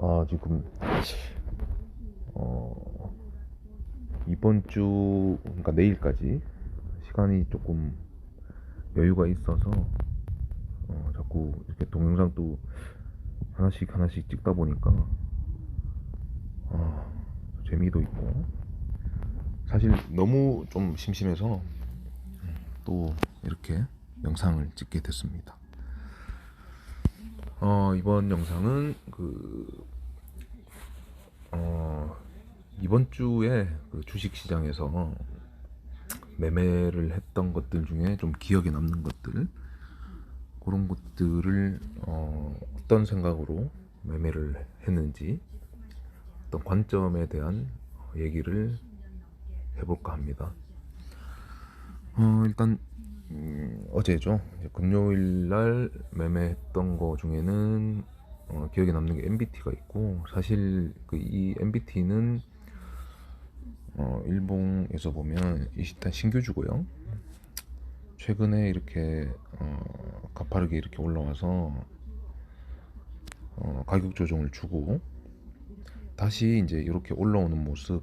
아, 지금, 어, 이번 주, 그러니까 내일까지 시간이 조금 여유가 있어서, 어, 자꾸 이렇게 동영상도 하나씩 하나씩 찍다 보니까, 아, 재미도 있고, 사실 너무 좀 심심해서 또 이렇게 영상을 찍게 됐습니다. 어, 이번 영상은 그, 어, 이번 주에 그 주식 시장에서 매매를 했던 것들 중에 좀 기억에 남는 것들, 그런 것들을 어, 어떤 생각으로 매매를 했는지, 어떤 관점에 대한 얘기를 해볼까 합니다. 어, 일단 음, 어제죠. 금요일 날 매매했던 거 중에는 어, 기억에 남는 게 MBT가 있고 사실 그 이 MBT는 어, 일봉에서 보면 일단 신규주고요. 최근에 이렇게 어, 가파르게 이렇게 올라와서 어, 가격 조정을 주고 다시 이제 이렇게 올라오는 모습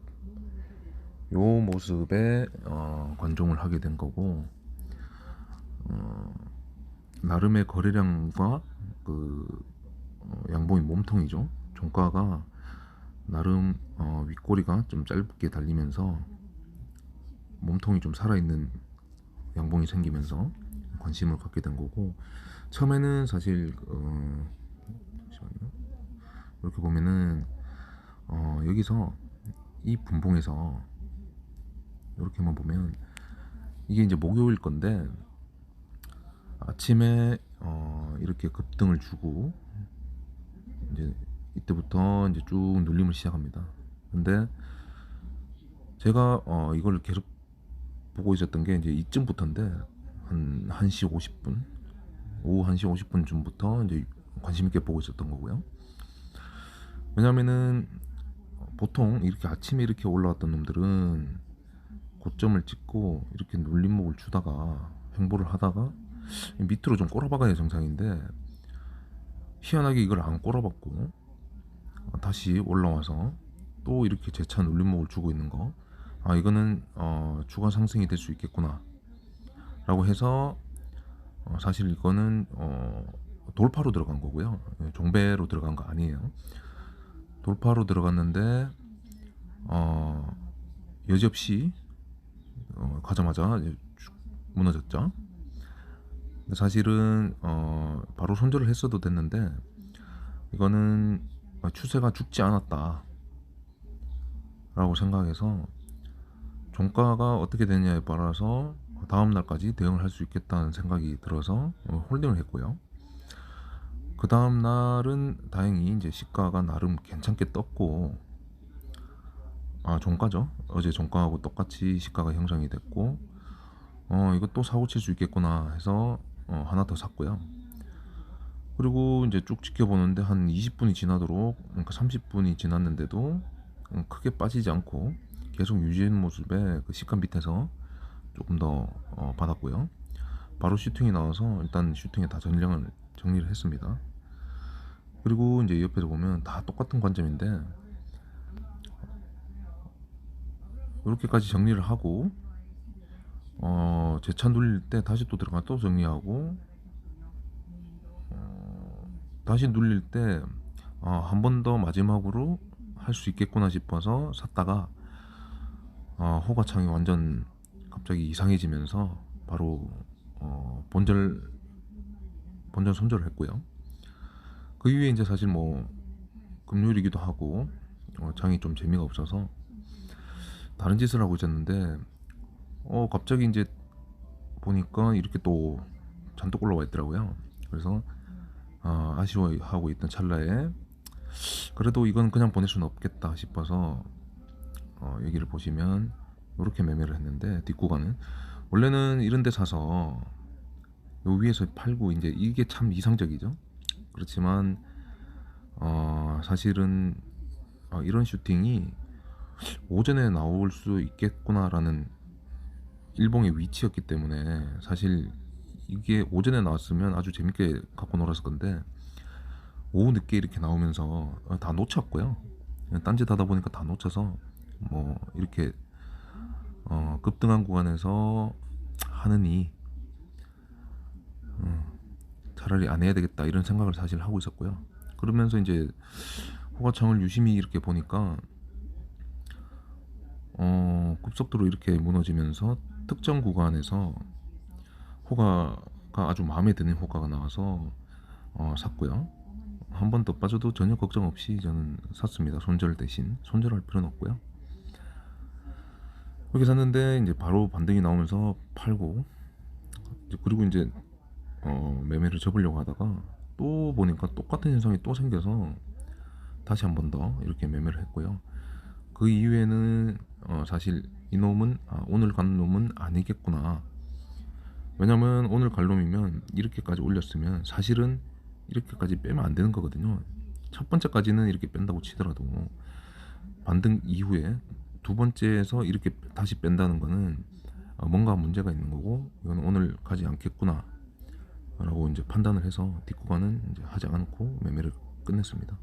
요 모습에 어, 관종을 하게 된 거고 어, 나름의 거래량과 그 어, 양봉이 몸통이죠 종가가 나름 어, 윗꼬리가 좀 짧게 달리면서 몸통이 좀 살아있는 양봉이 생기면서 관심을 갖게 된 거고 처음에는 사실 어, 잠시만요. 이렇게 보면은 어, 여기서 이 분봉에서 이렇게만 보면 이게 이제 목요일 건데 아침에 어, 이렇게 급등을 주고 이제 이때부터 이제 쭉 눌림을 시작합니다. 근데 제가 어, 이걸 계속 보고 있었던 게 이제 이쯤부터인데 한 1시 50분 오후 1시 50분쯤부터 이제 관심 있게 보고 있었던 거고요. 왜냐면은 보통 이렇게 아침에 이렇게 올라왔던 놈들은 고점을 찍고 이렇게 눌림목을 주다가 횡보를 하다가 밑으로 좀 꼬라박아야 정상인데 희한하게 이걸 안 꼬라박고 다시 올라와서 또 이렇게 재차 눌림목을 주고 있는 거. 아 이거는 어, 주가 상승이 될 수 있겠구나. 라고 해서 어, 사실 이거는 어, 돌파로 들어간 거고요. 예, 종배로 들어간 거 아니에요. 돌파로 들어갔는데 어, 여지없이 어, 가자마자 쭉 무너졌죠. 사실은 어, 바로 손절을 했어도 됐는데 이거는 추세가 죽지 않았다 라고 생각해서 종가가 어떻게 되느냐에 따라서 다음 날까지 대응을 할 수 있겠다는 생각이 들어서 홀딩을 했고요. 그 다음 날은 다행히 이제 시가가 나름 괜찮게 떴고 아 종가죠 어제 종가하고 똑같이 시가가 형성이 됐고 어 이거 또 사고 칠 수 있겠구나 해서 어, 하나 더 샀고요. 그리고 이제 쭉 지켜보는데 한 20분이 지나도록 그러니까 30분이 지났는데도 크게 빠지지 않고 계속 유지하는 모습에 그 시가 밑에서 조금 더 어, 받았고요. 바로 슈팅이 나와서 일단 슈팅에 다 정리를 정리를 했습니다. 그리고 이제 옆에서 보면 다 똑같은 관점인데 이렇게까지 정리를 하고 어, 재차 눌릴 때 다시 또 들어가 또 정리하고 어, 다시 눌릴 때 어, 한번 더 마지막으로 할 수 있겠구나 싶어서 샀다가 어, 호가창이 완전 갑자기 이상해지면서 바로 어, 본절 본전 손절을 했고요. 그 이후에 이제 사실 뭐 금요일이기도 하고 어, 장이 좀 재미가 없어서 다른 짓을 하고 있었는데 어 갑자기 이제 보니까 이렇게 또 잔뜩 올라와 있더라고요. 그래서 어, 아쉬워하고 있던 찰나에 그래도 이건 그냥 보낼 수는 없겠다 싶어서 어, 여기를 보시면 이렇게 매매를 했는데 뒷구간은 원래는 이런 데 사서 요 위에서 팔고 이제 이게 참 이상적이죠. 그렇지만 어, 사실은 어, 이런 슈팅이 오전에 나올 수 있겠구나라는 일봉의 위치였기 때문에 사실 이게 오전에 나왔으면 아주 재밌게 갖고 놀았을 건데 오후 늦게 이렇게 나오면서 어, 다 놓쳤고요. 딴짓 하다 보니까 다 놓쳐서 뭐 이렇게 어, 급등한 구간에서 하느니 어, 차라리 안 해야 되겠다 이런 생각을 사실 하고 있었고요. 그러면서 이제 호가창을 유심히 이렇게 보니까 어, 급속도로 이렇게 무너지면서 특정 구간에서 호가가 아주 마음에 드는 호가가 나와서 어, 샀고요. 한 번 더 빠져도 전혀 걱정 없이 저는 샀습니다. 손절 대신 손절할 필요는 없고요. 그렇게 샀는데 이제 바로 반등이 나오면서 팔고 그리고 이제 어, 매매를 접으려고 하다가 또 보니까 똑같은 현상이 또 생겨서 다시 한 번 더 이렇게 매매를 했고요. 그 이후에는 어, 사실 이 놈은 아, 오늘 간 놈은 아니겠구나. 왜냐면 오늘 갈 놈이면 이렇게까지 올렸으면 사실은 이렇게까지 빼면 안 되는 거거든요. 첫 번째까지는 이렇게 뺀다고 치더라도 반등 이후에 두 번째에서 이렇게 다시 뺀다는 거는 어, 뭔가 문제가 있는 거고 이건 오늘 가지 않겠구나 라고 이제 판단을 해서 뒷구간은 이제 하지 않고 매매를 끝냈습니다.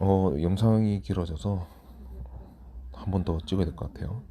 어 영상이 길어져서 한 번 더 찍어야 될 것 같아요.